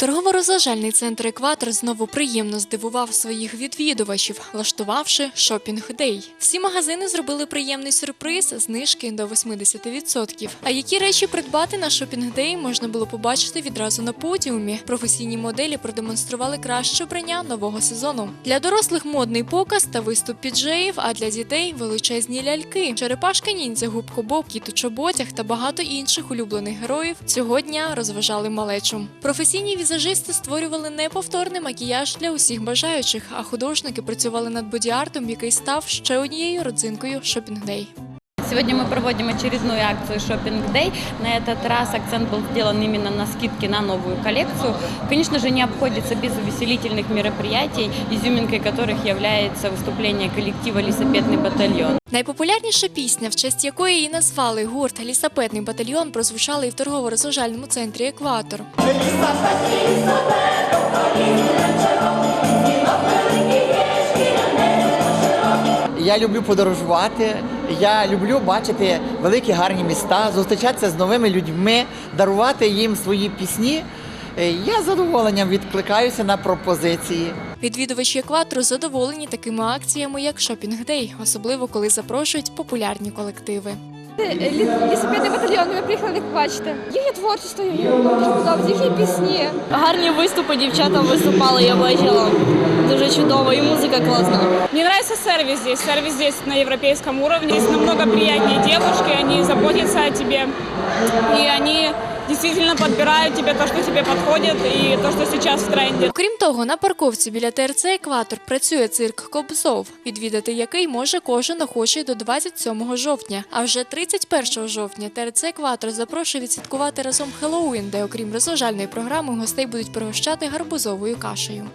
Торгово-розважальний центр Екватор знову приємно здивував своїх відвідувачів, влаштувавши шопінг дей. Всі магазини зробили приємний сюрприз, знижки до 80%. А які речі придбати на шопінг дей можна було побачити відразу на подіумі. Професійні моделі продемонстрували краще обрання нового сезону. Для дорослих модний показ та виступ піджеїв, а для дітей величезні ляльки, черепашки ніндзя, губко Боб, кіт у чоботях та багато інших улюблених героїв цього дня розважали малечу. Професійні візажисти створювали неповторний макіяж для усіх бажаючих, а художники працювали над бодіартом, який став ще однією родзинкою шопінг дей. Сегодня мы проводим очередную акцию Shopping Day. На этот раз акцент был сделан именно на скидки на новую коллекцию. Конечно же, не обходится без увеселительных мероприятий, изюминкой которых является выступление коллектива «Лесопедный батальон». Найпопулярніша пісня, в честь якої її назвали гурт Лісапетний батальйон, прозвучала і в торгово-розважальному центрі Екватор. Я люблю подорожувати. Я люблю бачити великі гарні міста, зустрічатися з новими людьми, дарувати їм свої пісні. Е, Я з задоволенням відкликаюся на пропозиції. Відвідувачі екватору задоволені такими акціями, як шопінг дей, особливо коли запрошують популярні колективи. Лі- Лісопедний батальйон, ви приїхали їх побачити. Їхнє творчество мені їхні пісні. Гарні виступи дівчата виступали, я бачила. Дуже чудово, і музика класна. Мне нравится сервис здесь. Сервис здесь на европейском уровне. Здесь намного приятнее девушки, они заботятся о тебе. И они действительно подбирают тебе то, что тебе подходит, и то, что сейчас в тренде. Окрім того, на парковці біля ТРЦ Екватор працює цирк Кобзов, відвідати який може кожен охочий до 27 жовтня. А вже 31 жовтня ТРЦ Екватор запрошує відсвяткувати разом Хеллоуін, де окрім розважальної програми гостей будуть пригощати гарбузовою кашею.